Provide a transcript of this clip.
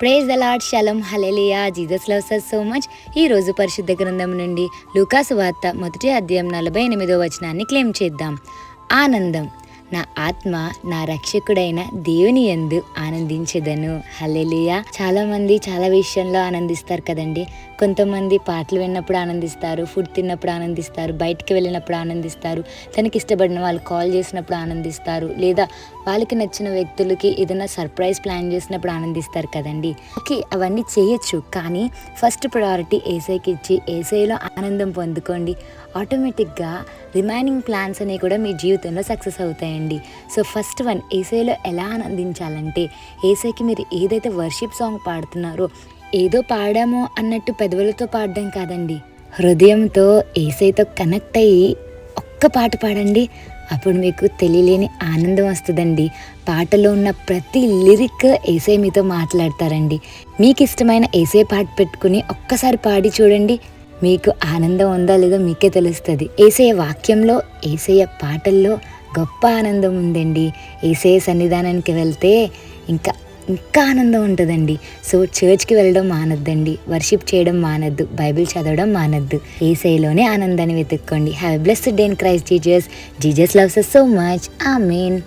Praise the lord shalom hallelujah Jesus loves us so much ఈ రోజు పరిశుద్ధ గ్రంథం నుండి లూకాసు వార్త మొదటి అధ్యాయం నలభై ఎనిమిదో వచనాన్ని క్లెయిమ్ చేద్దాం. ఆనందం. నా ఆత్మ నా రక్షకుడైన దేవుని ఎందు ఆనందించెదను. హలెలియా చాలా మంది చాలా విషయంలో ఆనందిస్తారు కదండి. కొంతమంది పాటలు విన్నప్పుడు ఆనందిస్తారు ఫుడ్ తిన్నప్పుడు ఆనందిస్తారు బయటికి వెళ్ళినప్పుడు ఆనందిస్తారు తనకి ఇష్టపడిన వాళ్ళు కాల్ చేసినప్పుడు ఆనందిస్తారు లేదా వాళ్ళకి నచ్చిన వ్యక్తులకి ఏదైనా సర్ప్రైజ్ ప్లాన్ చేసినప్పుడు ఆనందిస్తారు కదండి. ఓకే అవన్నీ చేయొచ్చు కానీ ఫస్ట్ ప్రయారిటీ ఏసైకి ఇచ్చి ఏసైలో ఆనందం పొందుకోండి. ఆటోమేటిక్గా రిమైనింగ్ ప్లాన్స్ అనేవి కూడా మీ జీవితంలో సక్సెస్ అవుతాయండి సో ఫస్ట్ వన్ ఏసైలో ఎలా ఆనందించాలంటే ఏసైకి మీరు ఏదైతే వర్షిప్ సాంగ్ పాడుతున్నారో ఏదో పాడామో అన్నట్టు పెదవులతో పాడడం కాదండి. హృదయంతో ఏసైతో కనెక్ట్ అయ్యి ఒక్క పాట పాడండి అప్పుడు మీకు తెలియలేని ఆనందం వస్తుందండి. పాటలో ఉన్న ప్రతి లిరిక్ ఏసై మీతో మాట్లాడతారండి. మీకు ఇష్టమైన ఏసై పాట పెట్టుకుని ఒక్కసారి పాడి చూడండి మీకు ఆనందం ఉందా లేదో మీకే తెలుస్తుంది. ఏసయ్య వాక్యంలో ఏసయ్య పాటల్లో గొప్ప ఆనందం ఉందండి. ఏసే సన్నిధానానికి వెళ్తే ఇంకా ఇంకా ఆనందం ఉంటుందండి. సో చర్చ్కి వెళ్ళడం మానద్దండి. వర్షిప్ చేయడం మానద్దు. బైబిల్ చదవడం మానద్దు. ఏసైలోనే ఆనందాన్ని వెతుక్కోండి. Have blessed day in Christ Jesus Jesus loves so much amen